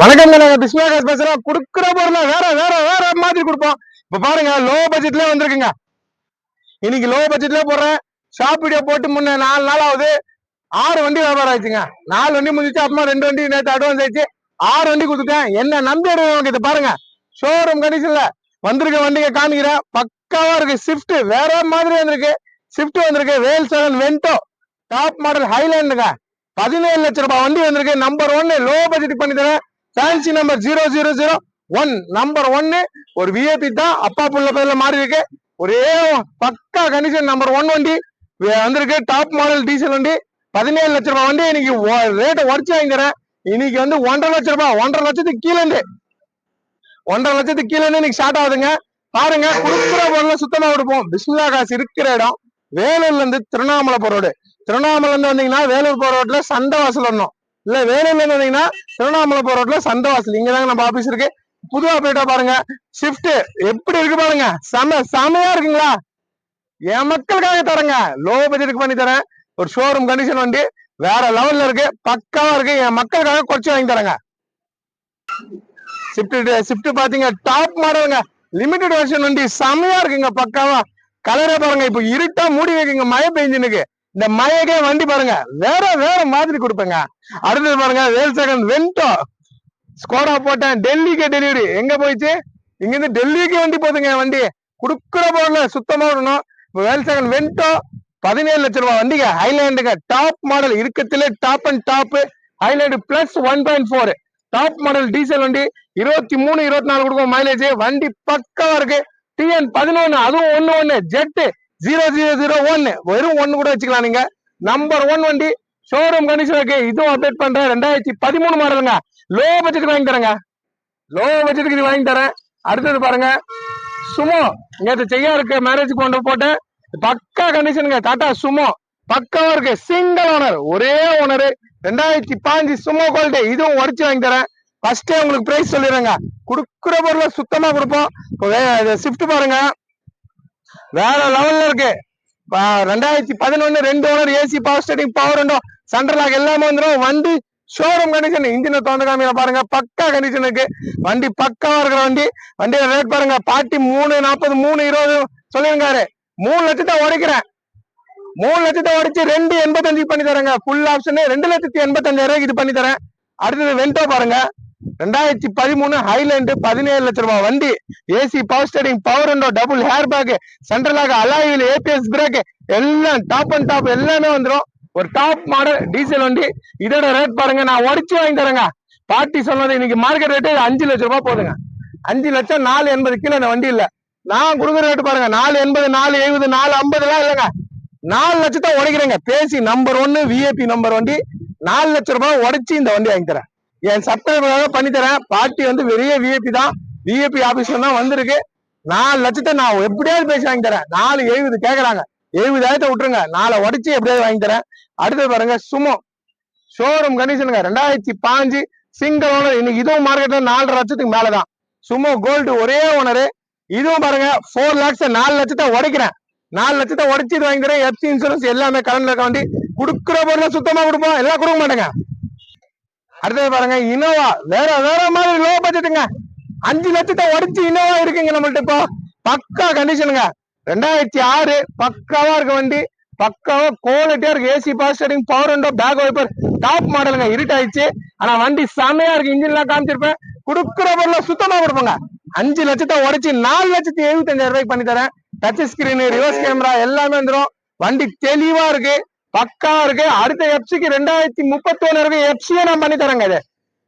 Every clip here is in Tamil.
வணக்கம் நாங்க பிஸ்மிலாகாஸ் பேசுறோம். குடுக்கிற பொருளை வேற வேற வேற மாதிரி கொடுப்போம். இப்ப பாருங்க லோ பட்ஜெட்ல வந்திருக்குங்க. இன்னைக்கு லோ பட்ஜெட்ல போடுறேன். ஷாப் வீடியோ போட்டு முன்ன நாலு நாள் ஆகுது. ஆறு வண்டி வியாபாரம் ஆயிடுச்சுங்க. நாலு வண்டி முடிஞ்சிச்சு அப்புறமா ரெண்டு வண்டி நேற்று அட்வான்ஸ் ஆயிடுச்சு. ஆறு வண்டி கொடுத்துட்டேன். என்ன நம்பி எடுங்க இது பாருங்க. ஷோரூம் கண்டிஷன்ல வந்திருக்க வண்டிங்க காமிக்கிறேன். பக்காவா இருக்கு. ஸ்விஃப்ட் வேற மாதிரி வந்திருக்கு. ஸ்விஃப்ட் வந்திருக்கு. வேல் செவன் வென்டோ டாப் மாடல் ஹைலேண்டுங்க பதினேழு லட்ச ரூபாய் வண்டி வந்திருக்கு. நம்பர் ஒன்னு லோ பட்ஜெட் பண்ணி தரேன். Fancy number zero zero zero one number ஒன்னு ஒரு விஐபி தான். அப்பா புள்ள பேர்ல மாறி இருக்கு ஒரே பக்கா கண்டிஷன் நம்பர் ஒன் வண்டி வந்திருக்கு. டாப் மாடல் டீசல் வண்டி. பதினேழு லட்ச ரூபாய் வண்டி. இன்னைக்கு ரேட்டை உடச்சு வாங்கிக்கிறேன். இன்னைக்கு வந்து ஒன்றரை லட்ச ரூபாய் ஒன்றரை லட்சத்துக்கு கீழே இருந்து. ஒன்றரை லட்சத்துக்கு கீழே இருந்து இன்னைக்கு ஸ்டார்ட் ஆகுதுங்க. பாருங்க குடுக்குற பொருள் சுத்தமா கொடுப்போம் பிஸ்மிலா காசு இருக்கிற இடம். வேலூர்ல இருந்து திருவண்ணாமலை போற ரோடு திருவண்ணாமலை வந்தீங்கன்னா வேலூர் போற ரோட்ல சந்தை வாசல் வரணும். இல்ல வேலூர்ல வந்தீங்கன்னா திருவண்ணாமலை போற ரோட்ல சந்தவாசல். வாசல் தாங்க நம்ம ஆபீஸ் இருக்கு. புதுவா போயிட்டா பாருங்க. ஷிஃப்ட் எப்படி இருக்கு பாருங்க. செம செமையா இருக்குங்களா? என் மக்களுக்காக தரேங்க. லோ பட்ஜெட்டுக்கு பண்ணி தரேன். ஒரு ஷோரூம் கண்டிஷன் வண்டி வேற லெவல்ல இருக்கு. பக்காவா இருக்கு. என் மக்களுக்காக குறைச்சி வாங்கி தரேங்க. ஷிஃப்ட் ஷிஃப்ட் பாத்தீங்க. டாப் மாடலுங்க லிமிடெட் வெர்ஷன் வண்டி. செமையா இருக்குங்க. பக்காவா. கலரே பாருங்க. இப்போ இருட்டா மூடி வைக்குங்க. மழை பெஞ்சினுக்கு இந்த மழைக்கே வண்டி பாருங்க. வேற வேற மாதிரி கொடுப்பேங்க. அடுத்தது பாருங்க வேல் செகண்ட் வென்டோ ஸ்கோடா போட்டேன். டெல்லிக்கு டெலிவரி. எங்க போயிடுச்சு இங்கிருந்து டெல்லிக்கே டெல்லிக்கு வண்டி போதுங்க வண்டி. குடுக்குற பொருள் சுத்தமா விடணும். இப்போ வேல் செகண்ட் வென்டோ பதினேழு லட்ச ரூபாய் வண்டிங்க. ஹைலேண்டுங்க. Top model இருக்கத்திலே top and top Highland plus one point four top model diesel வண்டி. இருபத்தி மூணு இருபத்தி நாலு கொடுக்கும் மைலேஜ் வண்டி பக்கா இருக்கு. டிஎன் பதினொன்னு அதுவும் ஒன்னு ஒன்னு ஜெட்டு ஜீரோ ஜீரோ ஜீரோ ஒன்னு வெறும் ஒன்னு கூட வச்சுக்கலாம் நீங்க. நம்பர் ஒன் வண்டி ஷோரூம் கண்டிஷன் இருக்கு இதுவும் அப்டேட் பண்றேன். ரெண்டாயிரத்தி பதிமூணு மாடலுங்க லோ பட்ஜெட்டுக்கு வாங்கி தரேங்க. லோ பட்ஜெட்டுக்கு இது வாங்கி தரேன். அடுத்தது பாருங்க. சுமோ நேற்று செய்யா இருக்கு. மேரேஜ் கொண்டு போட்டேன் பக்கா கண்டிஷனுங்க டாடா சுமோ பக்காவா இருக்கு. சிங்கிள் ஓனர் ஒரே ஓனர் ரெண்டாயிரத்தி பாஞ்சு சுமோ குவாலிட்டி இதுவும் உடச்சு வாங்கி தரேன். ஃபர்ஸ்டே உங்களுக்கு பிரைஸ் சொல்லிடுறேங்க. குடுக்குற பொருளை சுத்தமா கொடுப்போம். ஷிஃப்ட் பாருங்க. வேற லெவல்ல இருக்கு. ரெண்டாயிரத்தி பதினொன்னு ரெண்டு owner AC power steering power ரெண்டும் சென்ட்ரல் லாக் எல்லாமே வந்துடும் வண்டி ஷோரூம் கண்டிஷன் இன்ஜினை திறந்து காமிக்க பாருங்க. பக்கா கண்டிஷன் இருக்கு. வண்டி பக்காவா இருக்கிற வண்டி. வண்டியோட ரேட் பாருங்க. பாட்டி மூணு நாற்பது மூணு இருபது சொல்லிருக்காரு மூணு லட்சத்தை உடைக்கிறேன். மூணு லட்சத்தை உடைச்சு ரெண்டு எண்பத்தஞ்சு பண்ணி தரேங்க ஃபுல் ஆப்ஷன் ரெண்டு லட்சத்தி எண்பத்தஞ்சாயிரம் இது பண்ணி தரேன் அடுத்தது வெண்டோ பாருங்க. ரெண்டாயிரத்தி பதிமூணு ஹைலேண்டு பதினேழு லட்ச ரூபாய் வண்டி AC power steering power window double airbag central lock அலாயில் ABS brake எல்லாம் டாப் அண்ட் டாப் எல்லாமே வந்துடும் ஒரு டாப் மாடல் டீசல் வண்டி. இதோட ரேட் பாருங்க நான் உடச்சு வாங்கி தரேங்க. பாட்டி சொன்னது இன்னைக்கு மார்க்கெட் ரேட்டு அஞ்சு லட்ச ரூபாய் போதுங்க. அஞ்சு லட்சம் நாலு எண்பது கீழே இந்த வண்டி இல்ல. நான் கொடுக்குற ரேட்டு பாருங்க நாலு எண்பது நாலு எழுபது நாலு ஐம்பது எல்லாம் இல்லைங்க. நாலு லட்சத்தை உடைக்கிறேங்க பேசி நம்பர் ஒன்னு விஐபி நம்பர் வண்டி. நாலு லட்ச ரூபாய் உடைச்சு இந்த வண்டி வாங்கி தரேன். என் சப்ஸ்கிரைபர் பண்ணி தரேன். பார்ட்டி வந்து பெரிய விஐபி தான். விஐபி ஆபீஸ்ல தான் வந்திருக்கு. நாலு லட்சத்தை நான் எப்படியாவது பேசி வாங்கி தரேன். நாலு எழுபது கேக்குறாங்க. எழுபதாயிரத்தை விட்டுருங்க. நாளை உடைச்சு எப்படியாவது வாங்கி தரேன். அடுத்தது பாருங்க சுமோ ஷோரூம் கண்டிஷனுங்க ரெண்டாயிரத்தி பாஞ்சு. சிங்கிள் ஓனர் இன்னைக்கு இதுவும் மார்க்கெட்ல நாலரை லட்சத்துக்கு மேலதான். சுமோ கோல்டு ஒரே ஓனரு இதுவும் பாருங்க ஃபோர் லேக்ஸ் நாலு லட்சத்தை உடைக்கிறேன். நாலு லட்சத்தை உடைச்சு வாங்கி தரேன். எஃப்சி இன்சூரன்ஸ் எல்லாமே கலந்து இருக்க வண்டி கொடுக்குற பொருளை சுத்தமா கொடுப்போம். எல்லாம் கொடுக்க மாட்டேங்க. அடுத்தது பாருங்க இனோவா வேற வேற மாதிரி லோ பட்ஜெட்டுங்க அஞ்சு லட்சத்தை உடச்சு இனோவா இருக்குங்க நம்மள்ட்ட இப்போ. பக்கா கண்டிஷனுங்க ரெண்டாயிரத்தி ஆறு பக்காவா இருக்க வண்டி. பக்காவா குவாலிட்டியா இருக்கு. AC power steering power window back wiper top மாடலுங்க இருட்டாயிடுச்சு. ஆனா வண்டி செமையா இருக்கு. இன்ஜின்லாம் காமிச்சிருப்பேன். கொடுக்குற பொருளை சுத்தமா கொடுப்போங்க. அஞ்சு லட்சத்தை உடச்சி நாலு லட்சத்தி எழுபத்தஞ்சாயிரம் ரூபாய்க்கு பண்ணி தரேன் டச் ஸ்கிரீன் ரிவர்ஸ் கேமரா எல்லாமே வந்துடும் வண்டி தெளிவா இருக்கு. பக்கா இருக்கு. அடுத்த எஃப்சிக்கு ரெண்டாயிரத்தி முப்பத்தொன்னு இருக்கு எஃப்சியே நான் பண்ணி தரேங்க இது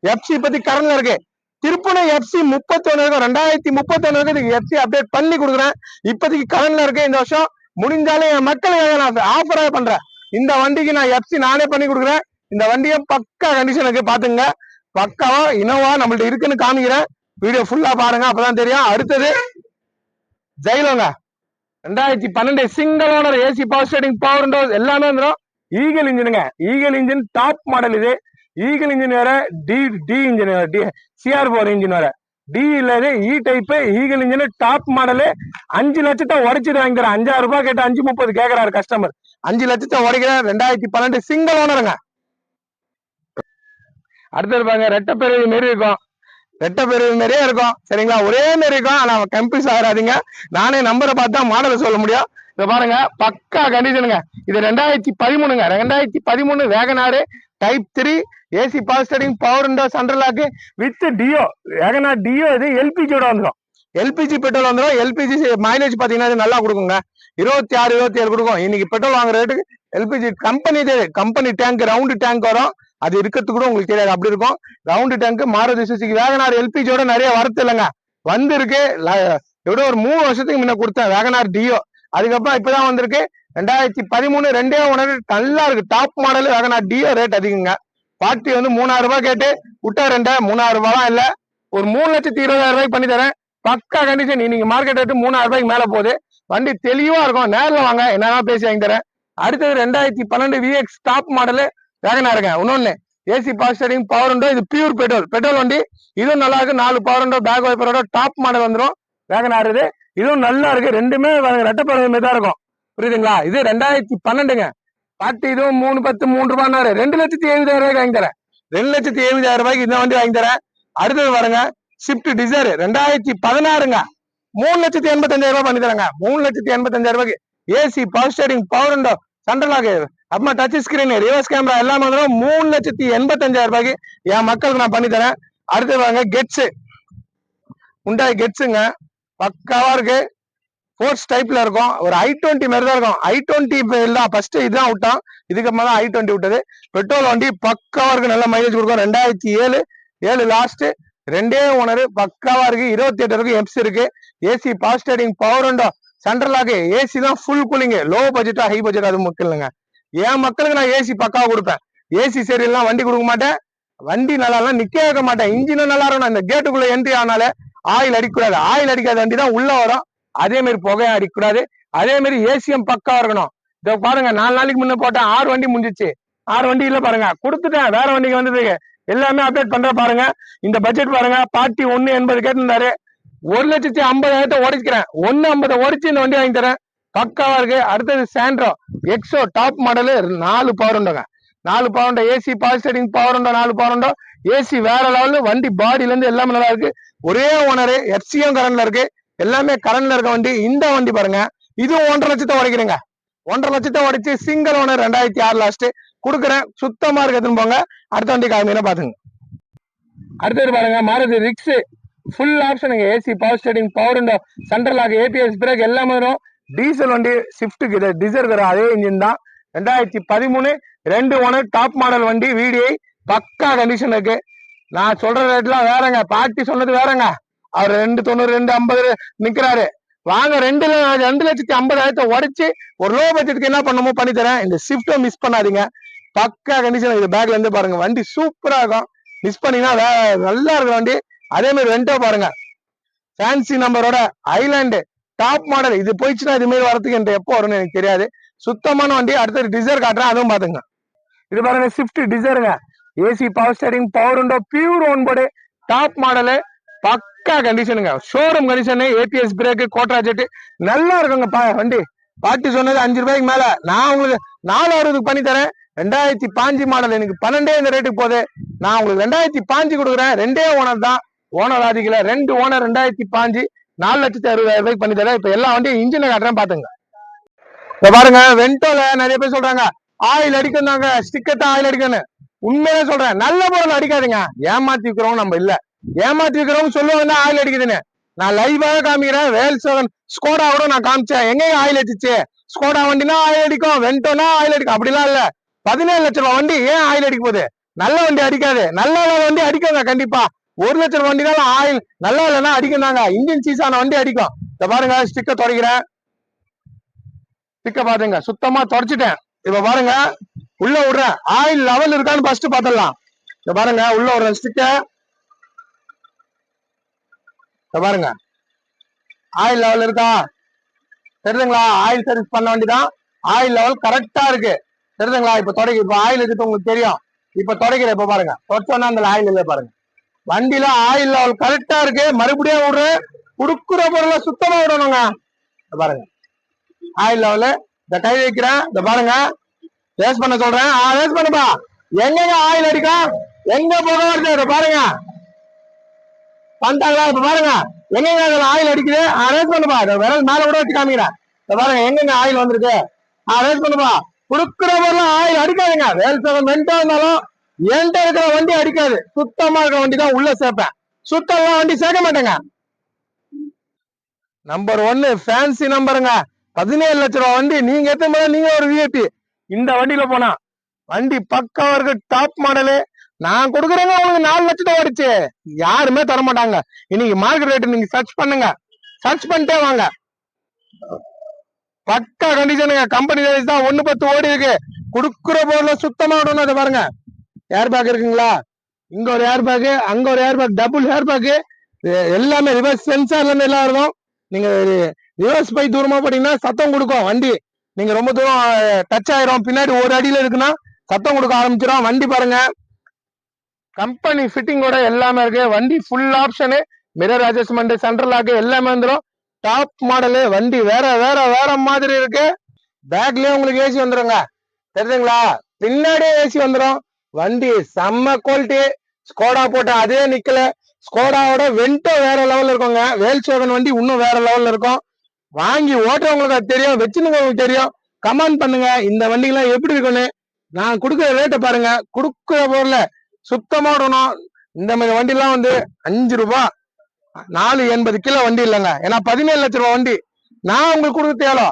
எஃப்சி பத்தி கரண்ட்ல இருக்கு. திருப்பணம் எஃப்சி முப்பத்தொன்னு இருக்கும் ரெண்டாயிரத்தி முப்பத்தொன்னு இருக்கு இதுக்கு எஃப்சி அப்டேட் பண்ணி கொடுக்குறேன். இப்போதைக்கு கரண்ட்ல இருக்கு இந்த வருஷம். முடிஞ்சாலே என் மக்களுக்காக நான் ஆஃபராக பண்றேன். இந்த வண்டிக்கு நான் எஃப்சி நானே பண்ணி கொடுக்குறேன். இந்த வண்டியை பக்கா கண்டிஷன் இருக்கு பாத்துங்க பக்காவா இனோவா நம்மள்ட்ட இருக்குன்னு காமிக்கிறேன். வீடியோ ஃபுல்லா பாருங்க அப்பதான் தெரியும். அடுத்தது ஜெயிலோங்க. ரெண்டாயிரத்தி பன்னெண்டு single owner AC power steering power window எல்லாமே வந்துடும் ஈகல் இன்ஜினுங்க ஈகல் இன்ஜின் டாப் மாடல் இது. ஈகல் இன்ஜின் வேற டி டி இன்ஜின் வேற டி சிஆர் போர் இன்ஜின் வேற. டி இல்லது E type eagle engine top model அஞ்சு லட்சத்தை உடைச்சிட்டு வாங்கிக்கிறேன் அஞ்சாயிரம் ரூபாய் கேட்டு அஞ்சு முப்பது கேட்கிறாரு கஸ்டமர் அஞ்சு லட்சத்தை உடைக்கிறேன் ரெண்டாயிரத்தி பன்னெண்டு சிங்கிள் ஓனருங்க அடுத்தது பாருங்க ரெட்டப்பெருவி மாரி இருக்கும். ரெட்ட பெருவில் நிறைய இருக்கும். சரிங்களா? ஒரே மாரி இருக்கும். ஆனா கன்ஃபியூஸ் ஆகாதீங்க. நானே நம்பரை பார்த்தா மாடலை சொல்ல முடியும். இதை பாருங்க. பக்கா கண்டிஷனுங்க இது ரெண்டாயிரத்தி பதிமூணுங்க. ரெண்டாயிரத்தி பதிமூணு Wagon R type three AC power steering power window central lock with Duo Wagon R Duo இது எல்பிஜியோட வந்துடும் எல்பிஜி பெட்ரோல் வந்துடும் எல்பிஜி மைலேஜ் பார்த்தீங்கன்னா இது நல்லா கொடுக்குங்க. இருபத்தி ஆறு இருபத்தி ஏழு கொடுக்கும். இன்னைக்கு பெட்ரோல் வாங்குற ரேட்டுக்கு LPG company company tank round tank வரும். அது இருக்கிறது கூட உங்களுக்கு தெரியாது. அப்படி இருக்கும். Round tank Maruti Suzuki Wagon R எல்பிஜியோட நிறைய வரத்து இல்லைங்க. வந்திருக்கு. எவ்வளோ ஒரு மூணு வருஷத்துக்கு முன்ன கொடுத்தேன். வேகனார் டியோ அதுக்கப்புறம் இப்பதான் வந்திருக்கு. ரெண்டாயிரத்தி பதிமூணு ரெண்டே ஒன்று நல்லா இருக்கு. Top model Wagon R Duo rate அதிகங்க. Party வந்து மூணாயிரம் ரூபாய் கேட்டு விட்டா ரெண்டா மூணாயிரம் ரூபாய்லாம் இல்ல. ஒரு மூணு லட்சத்தி இருபதாயிரம் ரூபாய்க்கு பண்ணி தரேன். பக்கா கண்டிஷன் இன்னைக்கு மார்க்கெட் ரேட்டு மூணாயிரம் ரூபாய்க்கு மேல போகுது. வண்டி தெளிவா இருக்கும். நேரில் வாங்க. என்னன்னா பேசி வாங்கி தரேன். அடுத்தது ரெண்டாயிரத்தி பன்னெண்டு விஎக்ஸ் டாப் மாடலு வேகனாருங்க இன்னொன்னு ஏசி பவர் ஸ்டேரிங் பவர் உண்டோ இது பியூர் பெட்ரோல் பெட்ரோல் வண்டி இதுவும் நல்லா இருக்கு. நாலு பவர் உண்டோ பேக் வைப்பரோட டாப் மாடல் வந்துடும் வேகனா இருக்குது. இதுவும் நல்லா இருக்கு. ரெண்டுமே ரெட்டப்பழமே தான் இருக்கும். புரியுதுங்களா? இது ரெண்டாயிரத்தி பன்னெண்டுங்க. பாட்டு இதுவும் மூணு பத்து மூணு ரூபாய்னாரு ரெண்டு லட்சத்தி எழுபதாயிரம் ரூபாய்க்கு வாங்கி தரேன். ரெண்டு லட்சத்தி எழுபதாயிரம் ரூபாய்க்கு இந்த வண்டி வாங்கி தரேன். அடுத்தது பாருங்க ஷிஃப்ட் டிசைர் ரெண்டாயிரத்தி பதினாறுங்க. மூணு லட்சத்தி எண்பத்தஞ்சாயிரம் ரூபாய் பண்ணி தரேங்க. மூணு லட்சத்தி எண்பத்தஞ்சாயிரம் ரூபாய்க்கு. AC power steering power window central அப்புறமா டச் ஸ்கிரீன் ரிவர்ஸ் கேமரா எல்லாமே வந்துடும் மூணு லட்சத்தி எண்பத்தஞ்சாயிரம் ரூபாய்க்கு என் மக்களுக்கு நான் பண்ணி தரேன் அடுத்து வாங்க கெட்ஸ் உண்டாய் கெட்ஸுங்க பக்காவா இருக்கு. ஃபோர்ஸ் டைப்ல இருக்கும். ஒரு ஐ டுவெண்ட்டி மாதிரி தான் இருக்கும். ஐ டுவெண்ட்டி தான். ஃபர்ஸ்ட் இதுதான் விட்டான். இதுக்கப்புறமா தான் ஐ டுவெண்ட்டி விட்டது. பெட்ரோல் வண்டி பக்காவா இருக்கு. நல்ல மைலேஜ் கொடுக்கும். ரெண்டாயிரத்தி ஏழு ஏழு லாஸ்ட் ரெண்டே ஓனர் பக்காவா இருக்கு. இருபத்தி எட்டு இருக்கு. எம்ஸ் இருக்கு AC past steering power window central lock AC தான் ஃபுல் கூலிங்கு லோ பட்ஜெட்டா ஹை பட்ஜெட் அது முக்கியம் இல்லைங்க. என் மக்களுக்கு நான் ஏசி பக்காவா கொடுப்பேன். ஏசி சரியில்லாம் வண்டி கொடுக்க மாட்டேன். வண்டி நல்லா இல்ல நிக்க வைக்க மாட்டேன். இன்ஜினும் நல்லா இருக்கணும் இந்த கேட்டுக்குள்ள என்ட்ரி ஆனாலே ஆயில் அடிக்கக்கூடாது. ஆயில் அடிக்காத வண்டி தான் உள்ள வரும். அதே மாதிரி புகையை அடிக்கக்கூடாது. அதே மாதிரி ஏசியம் பக்காவா இருக்கணும். இதோ பாருங்க நாலு நாளைக்கு முன்ன போட்டேன் ஆறு வண்டி முடிஞ்சிச்சு. ஆறு வண்டி இல்ல பாருங்க. கொடுத்துட்டேன். வேற வண்டிக்கு வந்தது எல்லாமே அப்டேட் பண்ற பாருங்க. இந்த பட்ஜெட் பாருங்க. பார்ட்டி ஒன்னு எண்பது கேட்டிருந்தாரு ஒரு லட்சத்தி ஐம்பதாயிரத்தை உடைக்கிறேன் ஒன்னு ஐம்பதை உடைச்சு இந்த வண்டி வாங்கி தரேன். பக்காவா இருக்கு அடுத்தது சாண்ட்ரோ. எக்ஸோ டாப் மாடலு நாலு பவர் உண்டோங்க. நாலு பவர் உண்டோ? ஏசி பவர் ஸ்டேரிங் பவர் உண்டோ? நாலு பவர் உண்டோ? ஏசி வேற லெவலு வண்டி பாடியில இருந்து எல்லாமே நல்லா இருக்கு. ஒரே ஓனரு எஃப்சியும் கரண்ட்ல இருக்கு. எல்லாமே கரண்ட்ல இருக்க வண்டி இந்த வண்டி பாருங்க. இதுவும் ஒன்றரை லட்சத்தை உடைக்கிறேங்க. ஒன்றரை லட்சத்தை உடைச்சு சிங்கிள் ஓனர் ரெண்டாயிரத்தி ஆறு லாஸ்ட் கொடுக்குறேன். சுத்தமா இருக்குதுன்னு போங்க. அடுத்த வண்டி காமினா பாத்துங்க அடுத்தது பாருங்க மாருதி ரிக்ஸ் ஃபுல் ஆப்ஷனுங்க ஏசி பவர் ஸ்டேரிங் பவர் உண்டோ? சென்ட்ரல் ஆக ஏபிஎஸ் பிரேக் எல்லாமே வரும். டீசல் வண்டி ஷிஃப்ட்டுக்கு இது டீசல் வரும் அதே இன்ஜின் தான். ரெண்டாயிரத்தி பதிமூணு ரெண்டு ஒன்று டாப் மாடல் வண்டி வீடியை பக்கா கண்டிஷன் இருக்கு. நான் சொல்ற ரேட்லாம் வேறங்க. பாட்டி சொன்னது வேறங்க. அவர் ரெண்டு தொண்ணூறு ரெண்டு ஐம்பது நிக்கிறாரு. வாங்க ரெண்டு ரெண்டு லட்சத்தி ஐம்பதாயிரத்தை உடைச்சு ஒரு லோ பட்ஜெட்டுக்கு என்ன பண்ணுமோ பண்ணி தரேன். இந்த ஷிஃப்ட்டை மிஸ் பண்ணாதீங்க. பக்கா கண்டிஷன் இது பேக்ல இருந்து பாருங்க. வண்டி சூப்பரா இருக்கும். மிஸ் பண்ணீங்கன்னா நல்லா இருக்கும் வண்டி. அதே மாதிரி ரெண்டோ பாருங்க. ஃபேன்சி நம்பரோட ஐலாண்டு டாப் மாடல் இது போயிடுச்சுன்னா இது மாதிரி வரதுக்கு என்கிட்ட எப்போ வரும்னு எனக்கு தெரியாது. சுத்தமான வண்டி அடுத்தது டிசைர் காட்டுறேன் அதுவும் பாத்துங்க இது பாருங்க ஸ்விஃப்ட் டிசைருங்க ஏசி பவர் ஸ்டேரிங் பவர் உண்டோ pure one board top model பக்கா கண்டிஷனுங்க ஷோரூம் கண்டிஷனு ஏபிஎஸ் பிரேக்கு கோட்ரா ஜெட்டு நல்லா இருக்குங்க பா வண்டி. பாட்டி சொன்னது அஞ்சு ரூபாய்க்கு மேல. நான் உங்களுக்கு நாலு அறுபதுக்கு பண்ணி தரேன். ரெண்டாயிரத்தி பாஞ்சு மாடல் எனக்கு பன்னெண்டே இந்த ரேட்டுக்கு போகுது. நான் உங்களுக்கு ரெண்டாயிரத்தி பாஞ்சு கொடுக்குறேன். ரெண்டே ஓனர் தான். ஓனர் ஆதிக்கல. ரெண்டு ஓனர் ரெண்டாயிரத்தி பாஞ்சு. நாலு லட்சத்தி அறுபதாயிரம் ரூபாய்க்கு பண்ணி தரேன். இப்ப எல்லா வண்டியும் இன்ஜினை காட்டுறேன் பாத்துங்க. இப்ப பாருங்க வென்டோல நிறைய பேர் சொல்றாங்க. ஆயில் அடிக்கணுங்க தாங்க தான் ஆயில் அடிக்கணும் உண்மையிலே சொல்றேன். நல்ல பொருள் அடிக்காதுங்க. ஏமாத்தி இருக்கிறவங்க நம்ம இல்ல. ஏமாத்தி இருக்கிறவங்க சொல்லுவாங்க ஆயில் அடிக்குதுன்னு? நான் லைவாக காமிக்கிறேன். வேல் செவன் ஸ்கோடா கூட நான் காமிச்சேன். எங்க ஆயில் அடிச்சு ஸ்கோடா வண்டினா ஆயில் அடிக்கும் வென்டோனா ஆயில் அடிக்கும். அப்படிலாம் இல்ல. பதினேழு லட்ச ரூபாய் வண்டி ஏன் ஆயில் அடிக்க போகுது? நல்ல வண்டி அடிக்காது. நல்ல வண்டி அடிக்குங்க கண்டிப்பா. ஒரு லட்சம் வண்டினால ஆயில் நல்லா இல்லைன்னா அடிக்குந்தாங்க இன்ஜின் சீசான வண்டி அடிக்கும். இத பாருங்க ஸ்டிக்க துடைக்கிறேன். ஸ்டிக்க பாத்துங்க சுத்தமா தொடச்சிட்டேன். இப்ப பாருங்க உள்ள விடுறேன். ஆயில் லெவல் இருக்கான்னு ஃபர்ஸ்ட் பாத்திரலாம் இத பாருங்க உள்ள விடுறேன் ஸ்டிக்க இத பாருங்க. ஆயில் லெவல் இருக்கா? தெரியுதுங்களா? ஆயில் சர்வீஸ் பண்ண வேண்டிதான். ஆயில் லெவல் கரெக்டா இருக்கு. தெரியுதுங்களா? இப்ப தொடங்கி இப்ப ஆயில் இருக்கு உங்களுக்கு தெரியும். இப்ப தொடக்கிறேன் இப்ப பாருங்க. தொடச்சோன்னா அந்த ஆயில் இல்ல பாருங்க. வண்டியில ஆயில் லெவல் கரெக்டா இருக்கு மறுபடியும் விடுறேன் கொடுக்குற பொருளை சுத்தமா விடணுங்க. இத பாருங்க. ஆயில் லெவலு இந்த கை வைக்கிறேன் இந்த பாருங்க. வேஸ்ட் பண்ண சொல்றேன். ஆ ரேஸ் பண்ணுப்பா. எங்கெங்க ஆயில் அடிக்கும் எங்க போக வருது? இதை பாருங்க. பண்ணிட்டாங்களா இப்ப பாருங்க. எங்கெங்க அதுல ஆயில் அடிக்குது? அரேஞ்ச் பண்ணுப்பா. இதை விரல் மேல கூட வச்சு காமிக்கிறேன். இதை பாருங்க எங்கெங்க ஆயில் வந்திருக்கு? அரேஞ்ச் பண்ணுப்பா. கொடுக்குற பொருள் ஆயில் அடிக்காதுங்க. வேல் செவன் வெண்டா இருந்தாலும் என்கிட்ட இருக்கிற வண்டி அடிக்காது. சுத்தமா இருக்கிற வண்டி தான் உள்ள சேர்ப்பேன். சுத்தமா வண்டி சேர்க்க மாட்டேங்க. நம்பர் ஒன்னு ஃபேன்சி நம்பருங்க பதினேழு லட்ச ரூபா வண்டி. நீங்க எத்தனை நீங்க ஒரு விஐபி இந்த வண்டியில போனா வண்டி பக்கம் இருக்கு டாப் மாடலு நான் கொடுக்குறேங்க உங்களுக்கு நாலு லட்சத்தை ஓடிச்சு. யாருமே தர மாட்டாங்க. இன்னைக்கு மார்க்கெட் ரேட் நீங்க சர்ச் பண்ணுங்க. சர்ச் பண்ணிட்டே வாங்க. பக்கா கண்டிஷனுங்க கம்பெனி தான். ஒன்னு பத்து ஓடி இருக்கு. கொடுக்குற பொருளை சுத்தமா விடணும் அதை பாருங்க. ஏர் பேக் இருக்குங்களா? இங்க ஒரு ஏர் பேக் அங்க ஒரு air bag double air bag எல்லாமே ரிவர்ஸ் சென்சார்ல எல்லாம் இருக்கும் நீங்க ரிவர்ஸ் பை தூரமா போட்டீங்கன்னா சத்தம் கொடுக்கும் வண்டி. நீங்க ரொம்ப தூரம் டச் ஆயிரும். பின்னாடி ஒரு அடியில இருக்குன்னா சத்தம் கொடுக்க ஆரம்பிச்சிடும் வண்டி பாருங்க. கம்பெனி ஃபிட்டிங்கோட எல்லாமே இருக்கு. வண்டி full option mirror adjustment central lock எல்லாமே வந்துடும் டாப் மாடலு வண்டி வேற வேற வேற மாதிரி இருக்கு. பேக்லயே உங்களுக்கு ஏசி வந்துருங்க. தெரியுதுங்களா? பின்னாடியே ஏசி வந்துடும் வண்டி செம்ம குவாலிட்டி ஸ்கோடா போட்ட அதே நிக்கல ஸ்கோடாவோட வெண்டோ வேற லெவல்ல இருக்குங்க. வேல் சோகன் வண்டி இன்னும் வேற லெவல்ல இருக்கும். வாங்கி ஓட்டுறவங்களுக்கு அது தெரியும். வச்சுருக்கவங்களுக்கு தெரியும். கமெண்ட் பண்ணுங்க. இந்த வண்டிகள்லாம் எப்படி இருக்குன்னு. நான் கொடுக்குற ரேட்டை பாருங்க. கொடுக்குற பொருள சுத்தமா விடணும். இந்த மாதிரி வண்டிலாம் வந்து அஞ்சு ரூபா நாலு எண்பது கிலோ வண்டி இல்லைங்க. ஏன்னா பதினேழு லட்ச ரூபா வண்டி. நான் உங்களுக்கு கொடுக்க தேவை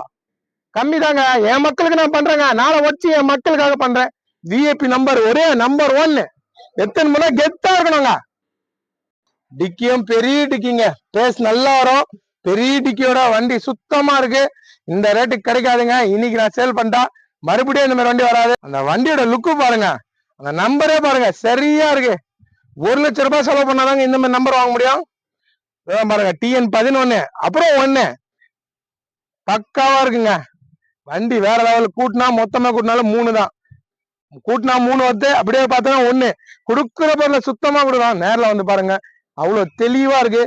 கம்மி தாங்க என் மக்களுக்கு நான் பண்றேங்க. நாளை வச்சு என் மக்களுக்காக பண்றேன். விஐபி நம்பர் ஒரே நம்பர் ஒன்னு எத்தனை முறை கெத்தா இருக்கணுங்க? டிக்கியும் பெரிய டிக்கிங்க. பேஸ் நல்லா வரும். பெரிய டிக்கியோட வண்டி சுத்தமா இருக்கு. இந்த ரேட்டுக்கு கிடைக்காதுங்க. இன்னைக்கு நான் சேல் பண்ணா மறுபடியும் இந்த மாதிரி வண்டி வராது. அந்த வண்டியோட லுக்கு பாருங்க. அந்த நம்பரே பாருங்க. சரியா இருக்கு. ஒரு லட்சம் ரூபாய் செலவு பண்ணாதாங்க இந்த மாதிரி நம்பர் வாங்க முடியும்? பாருங்க. டிஎன் பதினொன்னு. அப்புறம் ஒண்ணு பக்காவா இருக்குங்க. வண்டி வேற லெவல் கூட்டினா மொத்தமா கூட்டினாலும் மூணு தான். கூட்டினா மூணு வந்து அப்படியே பார்த்தோன்னா ஒன்று கொடுக்குற பொருளை சுத்தமாக கொடுக்கலாம் நேரில் வந்து பாருங்க. அவ்வளோ தெளிவாக இருக்கு.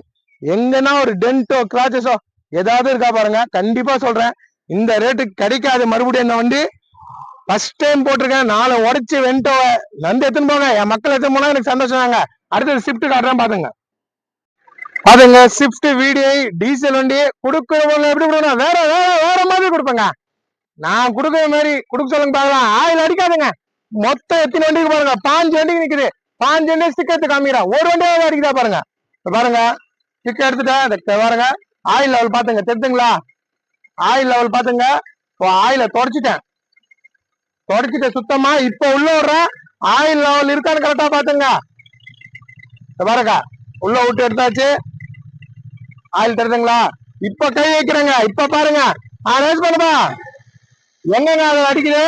எங்கன்னா ஒரு டென்ட்டோ கிராச்சஸோ ஏதாவது இருக்கா பாருங்க. கண்டிப்பாக சொல்கிறேன் இந்த ரேட்டுக்கு கிடைக்காது. மறுபடியும் இந்த வண்டி? ஃபர்ஸ்ட் டைம் போட்டிருக்கேன். நாளை உடச்சி வெண்டோவை நந்து எடுத்துன்னு போங்க? என் மக்கள் எடுத்துன்னு போனா எனக்கு சந்தோஷம் தாங்க. அடுத்தது ஷிஃப்ட் காட்டுறேன் பாத்துங்க. பாத்துங்க ஷிஃப்ட் வீடியோ டீசல் வண்டி கொடுக்குறவங்க எப்படி கொடுக்கணும்? வேற வேற வேற மாதிரி கொடுப்பேங்க. நான் கொடுக்குற மாதிரி கொடுக்க சொல்லுங்க பாக்கலாம். ஆயில் அடிக்காதுங்க. மொத்தம் எத்தனை வண்டிக்கு பாருங்க? பாஞ்சு வண்டிக்கு நிக்குது. பாஞ்சு வண்டி ஸ்டிக் எடுத்து காமிக்கிறேன் ஒரு வண்டியாவது அடிக்குதா பாருங்க. பாருங்க. ஸ்டிக் எடுத்துட்டேன். பாருங்க. ஆயில் லெவல் பாத்துங்க தெரிஞ்சுங்களா? ஆயில் லெவல் பாத்துங்க இப்போ ஆயில தொடச்சிட்டேன். தொடச்சிட்டேன் சுத்தமா. இப்ப உள்ள விடுற ஆயில் லெவல் இருக்கான்னு கரெக்டா பாத்துங்க பாருங்க. உள்ள விட்டு எடுத்தாச்சு. ஆயில் தெரியுதுங்களா இப்ப கை வைக்கிறேங்க. இப்ப பாருங்க. ரேஸ் பண்ணுப்பா எங்கங்க அதை அடிக்குது?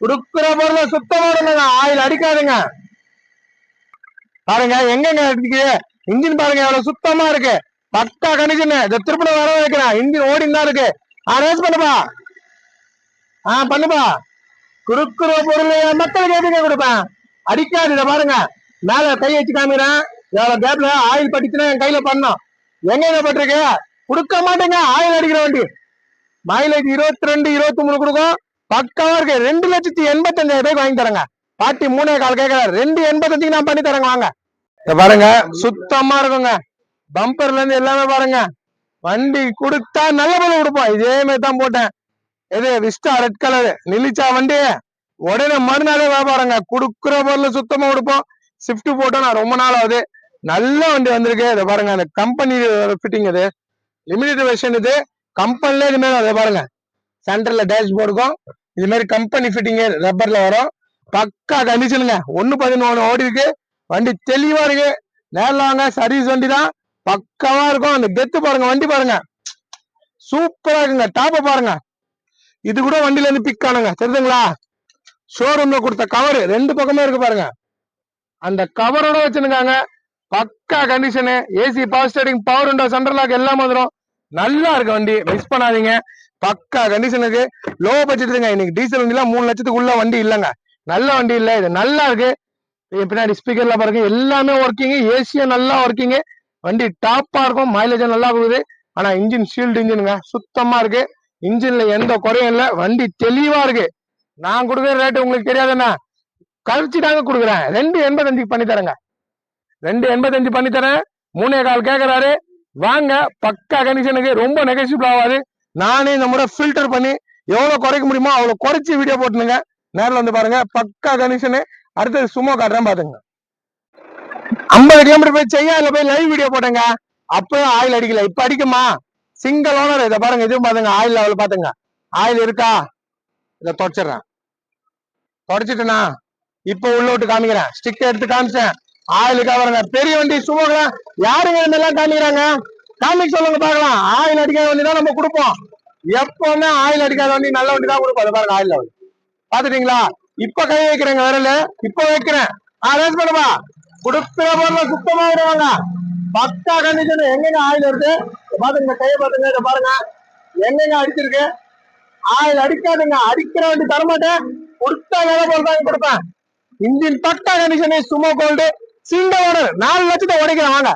கொடுக்குற பொருளை சுத்தமா விடுங்க ஆயில் அடிக்காதுங்க. பாருங்க எங்கங்க அடிக்குது இன்ஜின் பாருங்க எவ்வளவு சுத்தமா இருக்கு. பக்கா கணிக்குன்னு இந்த திருப்பணம் வர வைக்கிறேன். இன்ஜின் ஓடின்னு தான் இருக்கு. ரேஸ் பண்ணுப்பா. ஆ பண்ணுப்பா. கொடுக்குற பொருள் என் மக்களுக்கு எதுங்க கொடுப்பேன். அடிக்காது இதை பாருங்க. மேல கை வச்சு காமிக்கிறேன். எவ்வளவு கேப்ல ஆயில் பட்டுச்சுன்னா என் கையில பண்ணோம் எங்க பட்டிருக்கு? கொடுக்க மாட்டேங்க. ஆயில் அடிக்கிற வண்டி. மைலேஜ் இருபத்தி ரெண்டு இருபத்தி மூணு கொடுக்கும். பக்காவா இருக்கு. ரெண்டு லட்சத்தி எண்பத்தஞ்சாயிரம் ரூபாய்க்கு வாங்கி தரேங்க. பாட்டி மூணே கால் கேட்கிறாரு ரெண்டு எண்பத்தஞ்சுக்கு நான் பண்ணி தரேங்க. வாங்க. பாருங்க. சுத்தமா இருக்குங்க. பம்பர்ல இருந்து எல்லாமே பாருங்க. வண்டி கொடுத்தா நல்ல பொருள் கொடுப்போம். இதே மாதிரி தான் போட்டேன். எது விஸ்டா ரெட் கலர். நிலிச்சா வண்டி. உடனே மறுநாளே வியாபாரங்க கொடுக்குற பொருள் சுத்தமா கொடுப்போம். ஷிஃப்ட் போட்டோம் நான் ரொம்ப நாள் ஆகுது. நல்ல வண்டி வந்திருக்கு. இதை பாருங்க. அந்த கம்பெனி ஃபிட்டிங் இது. லிமிடெட் வெர்ஷன் இது. கம்பெனிலே இது மாதிரி அதை பாருங்க. சென்டர்ல டேஷ் போர்டுக்கும் இது மாதிரி கம்பெனி ஃபிட்டிங்கு ரப்பர்ல வரும். பக்கா கண்டிஷனுங்க ஒன்னு பதினொன்று ஓடி இருக்கு. வண்டி தெளிவா இருக்கு. நேரில் வாங்க சர்வீஸ் வண்டி தான். பக்காவா இருக்கும். அந்த கெத்து பாருங்க வண்டி பாருங்க. சூப்பரா இருக்குங்க. டாப்ப பாருங்க. இது கூட வண்டில இருந்து பிக் ஆனுங்க. தெரியுதுங்களா? ஷோரூம்ல கொடுத்த கவர் ரெண்டு பக்கமே இருக்கு பாருங்க. அந்த கவரோட வச்சிருக்காங்க பக்கா condition AC power steering power window centre lock எல்லாம் வந்துடும் நல்லா இருக்கு வண்டி. மிஸ் பண்ணாதீங்க. பக்கா கண்டிஷனுக்கு லோ பட்ஜெட்டுங்க இன்னைக்கு டீசல் வண்டிலாம் மூணு லட்சத்துக்குள்ள வண்டி இல்லைங்க. நல்ல வண்டி இல்ல. இது நல்லா இருக்கு. பின்னாடி ஸ்பீக்கர்ல பாருங்க. எல்லாமே ஒர்க்கிங் ஏசியும் நல்லா ஒர்க்கிங் வண்டி டாப்பா இருக்கும். மைலேஜும் நல்லா கொடுக்குது ஆனா இன்ஜின் ஷீல்டு இன்ஜினுங்க சுத்தமா இருக்கு. இன்ஜின்ல எந்த குறையும் இல்லை. வண்டி தெளிவா இருக்கு. நான் கொடுக்குற ரேட்டு உங்களுக்கு தெரியாதுண்ணா. கழிச்சுட்டாங்க தாங்க கொடுக்குறேன். ரெண்டு எண்பத்தஞ்சுக்கு பண்ணி தரேங்க ரெண்டு எண்பத்தஞ்சு பண்ணி தரேன் மூணே கால் கேட்கறாரு வாங்க. பக்கா கண்டிஷனுக்கு ரொம்ப நெகசிபிள் ஆகாது. நானே இந்த முறை ஃபில்டர் பண்ணி எவ்வளோ குறைக்க முடியுமோ அவ்வளோ குறைச்சி வீடியோ போட்டுனுங்க. நேரில் வந்து பாருங்க பக்கா கண்டிஷனு அடுத்தது சும்மா காட்டுறேன் பாத்துங்க ஐம்பது கிலோமீட்டர் போய் செய்யாதுல போய் லைவ் வீடியோ போட்டேங்க. அப்பயும் ஆயில் அடிக்கல. இப்ப அடிக்குமா? சிங்கிள் ஓனர் இதை பாருங்க இதுவும் பாத்துங்க ஆயில் லெவல் பாத்துங்க ஆயில் இருக்கா? இதை தொடச்சிடுறேன். தொடச்சிட்டேனா? இப்ப உள்ள விட்டு காமிக்கிறேன். ஸ்டிக் எடுத்து காமிச்சேன். ஆயிலுக்கா பாருங்க. பெரிய வண்டி சுமோங்களா யாருங்க காமிக்கிறாங்க? காமிக் சொல்லுங்க பாக்கலாம் ஆயில் அடிக்காத வண்டி தான் நம்ம கொடுப்போம். எப்பவுமே ஆயில் அடிக்காத வண்டி நல்ல வண்டி தான் கொடுப்போம். அதை பாருங்க ஆயில் வண்டி. பாத்துட்டீங்களா இப்ப கை வைக்கிறேங்க விரல. இப்ப வைக்கிறேன். ஆ ரேஸ் பண்ணுவா கொடுக்கிற பொருளை சுத்தமா விடுவாங்க. பக்கா கண்டிஷன் எங்கெங்க ஆயில் இருக்கு? பாத்துங்க கையை பாத்துங்க இதை பாருங்க. எங்கெங்க அடிச்சிருக்கு? ஆயில் அடிக்காதுங்க. அடிக்கிற வண்டி தரமாட்டேன். கொடுத்த வேலை பொருள் தான் கொடுப்பேன். இன்ஜின் பக்கா கண்டிஷனு சும்மா கோல்டு சிந்த ஓடர் நாலு லட்சத்தை உடைக்கிறேன் வாங்க.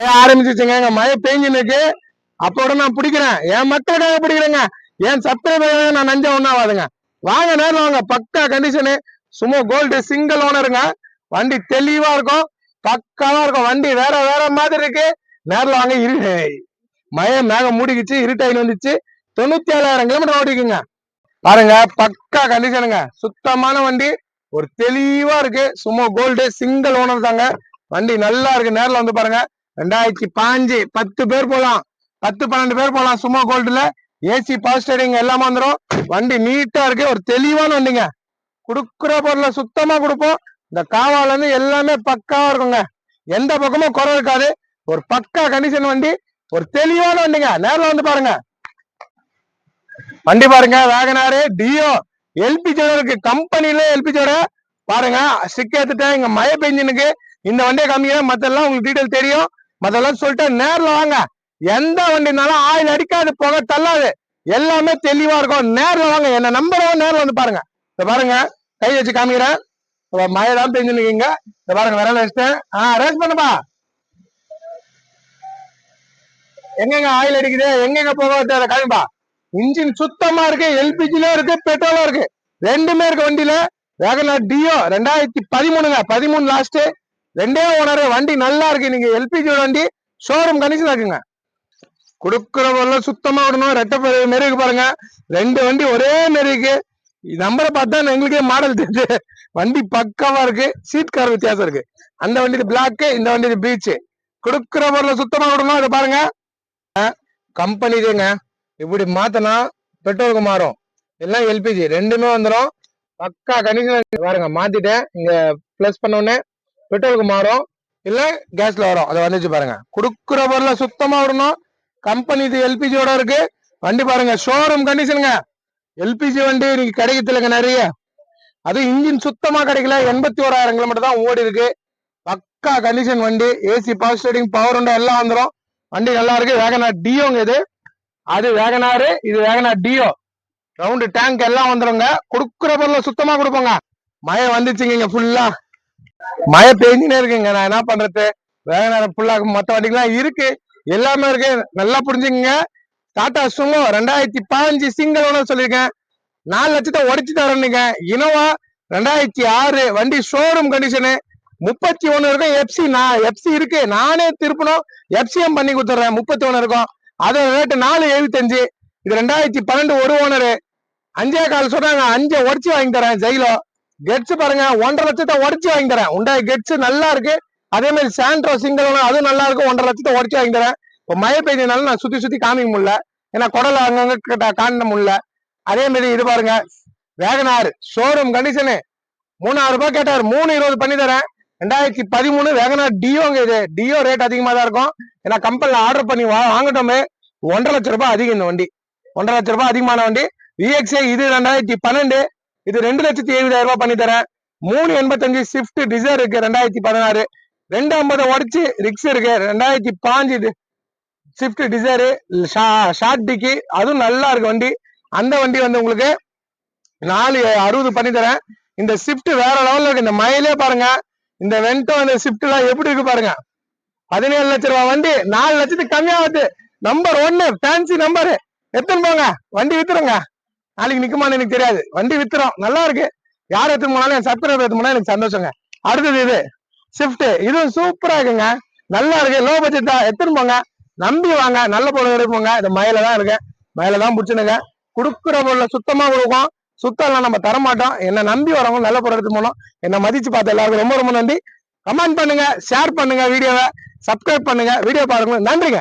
ஆரம்பிச்சிச்சுங்க. எங்க மழை பெஞ்சுன்னு இருக்கு அப்போட நான் பிடிக்கிறேன். என் மக்களுக்காக பிடிக்கிறேங்க. என் சப்ஸ்கிரைபர் நான் நஞ்ச ஒண்ணாவாதுங்க. வாங்க நேரம் வாங்க. பக்கா கண்டிஷனு சும்மா கோல்டு சிங்கிள் ஓனருங்க வண்டி தெளிவா இருக்கும். பக்காவா இருக்கும். வண்டி வேற வேற மாதிரி இருக்கு. நேரில் வாங்க இரு. மழை மேக மூடிக்கிச்சு இருட்டாயில் வந்துச்சு. தொண்ணூத்தி ஏழாயிரம் கிலோமீட்டர் ஓடிக்குங்க. பாருங்க பக்கா கண்டிஷனுங்க சுத்தமான வண்டி. ஒரு தெளிவா இருக்கு. சும்மா கோல்டு சிங்கிள் ஓனர் தாங்க. வண்டி நல்லா இருக்கு. நேரில் வந்து பாருங்க. ரெண்டாயிரத்தி பாஞ்சு பத்து பேர் போலாம். பத்து பன்னெண்டு பேர் போலாம். சும்மா கோல்டுல ஏசி பவர் ஸ்டேரிங் எல்லாமே வந்துடும் வண்டி நீட்டா இருக்கு. ஒரு தெளிவான வண்டிங்க. குடுக்குற பொருளை சுத்தமா கொடுப்போம். இந்த காவால இருந்து எல்லாமே பக்காவா இருக்குங்க. எந்த பக்கமும் குறை இருக்காது. ஒரு பக்கா கண்டிஷன் வண்டி ஒரு தெளிவான வண்டிங்க. நேரில் வந்து பாருங்க. வண்டி பாருங்க. வேகனாரு டியோ எல்பிஜோட இருக்கு. கம்பெனில எல்பிஜோட பாருங்க. ஸ்டிக் ஏத்துட்டேன் இங்க மழை பெஞ்சினுக்கு. இந்த வண்டியை காமிக்கிறேன். மத்தெல்லாம் உங்களுக்கு டீட்டெயில் தெரியும். அதெல்லாம் சொல்லிட்டு நேர்ல வாங்க. எந்த வண்டினாலும் ஆயில் அடிக்காது புகை தள்ளாது. எல்லாமே தெளிவா இருக்கும். நேர்ல வாங்க. என்ன நம்பர் நேர்ல வந்து பாருங்க. இந்த பாருங்க. கை வச்சு காமிக்கிறேன். இப்ப மழை தான் பெஞ்சுனுக்கீங்க இந்த பாருங்க விரல வச்சுட்டேன் ஆ ரேஸ் பண்ணுப்பா. எங்கெங்க ஆயில் அடிக்குது? எங்கெங்க போக அதை காமிப்பா. இன்ஜின் சுத்தமா இருக்கு. எல்பிஜிலும் இருக்கு. பெட்ரோலும் இருக்கு. ரெண்டுமே இருக்கு வண்டியில. வேகனா டியோ. ரெண்டாயிரத்தி பதிமூணுங்க. பதிமூணு லாஸ்ட் ரெண்டே ஓனர் வண்டி நல்லா இருக்கு. நீங்க எல்பிஜி வண்டி ஷோரூம் கணிச்சு இருக்குங்க. கொடுக்குற சுத்தமா விடணும். ரெட்டை மாரி இருக்கு பாருங்க. ரெண்டு வண்டி ஒரே மாரி இருக்கு நம்பரை பார்த்தா எங்களுக்கே மாடல் தெரிஞ்சு. வண்டி பக்காவா இருக்கு. சீட் கார் வித்தியாசம் இருக்கு. அந்த வண்டி பிளாக்கு இந்த வண்டி பீச்சு கொடுக்குற பொருள் சுத்தமா விடணும். இதை பாருங்க. கம்பெனி இதுங்க. இப்படி மாத்தினா பெட்ரோலுக்கு மாறும். எல்லாம் எல்பிஜி ரெண்டுமே வந்துடும் பக்கா கண்டிஷன் பாருங்க மாத்திட்டேன். இங்க பிளஸ் பண்ண உடனே பெட்ரோலுக்கு மாறும் இல்ல கேஸ்ல வரும். அதை வந்துச்சு பாருங்க. கொடுக்குற பொருளை சுத்தமா விடணும். கம்பெனி இது எல்பிஜியோட இருக்கு. வண்டி பாருங்க. ஷோரூம் கண்டிஷனுங்க எல்பிஜி வண்டி நீங்க கிடைக்கிறதுலங்க நிறைய. அது இன்ஜின் சுத்தமா கிடைக்கல. எண்பத்தி ஓராயிரம் கிலோமீட்டர் தான் ஓடி இருக்கு. பக்கா கண்டிஷன் வண்டி. ஏசி பவர் ஸ்டேரிங் பவர் உண்டா எல்லாம் வந்துடும் வண்டி நல்லா இருக்கு. வேகனார் டியோங்க இது. அது வேகனாரு இது வேகனார் டியோ ரவுண்டு டேங்க் எல்லாம் வந்துருங்க. கொடுக்குற பொருளை சுத்தமா கொடுப்போங்க. மழை வந்துச்சுங்க இங்க ஃபுல்லா மழை பெய்ஞ்சுனே இருக்குங்க. நான் என்ன பண்றது? வேக நேரம் ஃபுல்லாக மொத்த வண்டிகள்லாம் இருக்கு. எல்லாமே இருக்கு. நல்லா புரிஞ்சுக்கங்க. டாடா சுமோ ரெண்டாயிரத்தி பதினஞ்சு சிங்கிள் ஒன்று சொல்லியிருக்கேன். நாலு லட்சத்தை உடைச்சு தரேன்னுங்க. இனோவா ரெண்டாயிரத்தி ஆறு வண்டி ஷோரூம் கண்டிஷனு முப்பத்தி ஒன்று இருக்கும். எப்சி நான் எப்சி இருக்கு. நானே திருப்பணும். எப்சிஎம் பண்ணி கொடுத்துட்றேன் முப்பத்தி ஒன்று இருக்கும். அதோட ரேட்டு நாலு எழுபத்தஞ்சு. இது ரெண்டாயிரத்தி பன்னெண்டு ஒரு ஓனரு அஞ்சே கால் சொன்னாங்க. அஞ்சை உடச்சி வாங்கி தரேன். ஜெயிலோ. கெட்ஸ் பாருங்க ஒன்றரை லட்சத்தை உடச்சு வாங்கி தரேன். உண்டாய் கெட்ஸ் நல்லா இருக்கு. அதே மாதிரி சாண்ட்ரோ சிங்கிள் அதுவும் நல்லா இருக்கும் ஒன்றரை லட்சத்தை உடச்சு வாங்கி தரேன். இப்போ மழை பெய்ஞ்சதுனால நான் சுத்தி சுத்தி காமிக்க முடியல. ஏன்னா குடல அங்கங்க கிட்ட காண முடியல. அதே மாதிரி இது பாருங்க வேகனார் ஷோரூம் கண்டிஷனு மூணாயிரம் ரூபாய் கேட்டார். மூணு இருபது பண்ணி தரேன். ரெண்டாயிரத்தி பதிமூணு வேகனார் டியோங்க இது. டியோ ரேட் அதிகமா தான் இருக்கும். ஏன்னா கம்பெனில ஆர்டர் பண்ணி வா வாங்கட்டோமே. ஒன்றரை லட்ச ரூபாய் அதிகம் இந்த வண்டி. ஒன்றரை லட்ச ரூபாய் அதிகமான வண்டி. விஎக்ஸ்ஏ இது ரெண்டாயிரத்தி பன்னெண்டு. இது ரெண்டு லட்சத்தி எழுபதாயிரம் ரூபாய் பண்ணி தரேன் மூணு எண்பத்தஞ்சு ஸ்விஃப்ட் டிசைர் இருக்கு ரெண்டாயிரத்தி பதினாறு. ரெண்டு ஐம்பது உடச்சு ரிக்ஸ் இருக்கு ரெண்டாயிரத்தி பாஞ்சு இது ஸ்விஃப்ட் டிசைரு ஷார்ட் டிக்கி அதுவும் நல்லா இருக்கு வண்டி. அந்த வண்டி வந்து உங்களுக்கு நாலு அறுபது பண்ணி தரேன் இந்த ஸ்விஃப்ட் வேற லெவலில் இருக்கு. இந்த மயிலே பாருங்க. இந்த வெண்டோ அந்த ஸ்விஃப்ட் எல்லாம் எப்படி இருக்கு பாருங்க. பதினேழு லட்ச ரூபா வண்டி. நாலு லட்சத்துக்கு கம்மியாகுது நம்பர் ஒன்னு ஃபேன்சி நம்பரு எத்தனை போங்க. வண்டி வித்துருங்க. நாளைக்கு நிக்குமான்னு எனக்கு தெரியாது. வண்டி வித்துறோம். நல்லா இருக்கு. யார் எடுத்து போனாலும் என் சப்ஸ்கிரைபர் எடுத்து போனா எனக்கு சந்தோஷங்க. அடுத்தது இது. ஷிஃப்ட் இதுவும் சூப்பரா இருக்குங்க. நல்லா இருக்கு. லோ பட்ஜெட் தான். எடுத்துன்னு போங்க. நம்பி வாங்க. நல்ல பொருள் எடுப்போங்க இது மயில தான் இருக்கு. மயில தான் பிடிச்சுனுங்க. கொடுக்குற பொருளை சுத்தமா கொடுக்கும் சுத்தம்லாம் நம்ம தர மாட்டோம் என்ன நம்பி வரவங்க நல்ல பொருள் எடுத்து போனோம் என்ன மதிச்சு பார்த்த எல்லாருக்கும் ரொம்ப ரொம்ப நன்றி. கமெண்ட் பண்ணுங்க. ஷேர் பண்ணுங்க வீடியோவை. சப்ஸ்கிரைப் பண்ணுங்க. வீடியோ பாருங்க நன்றிங்க.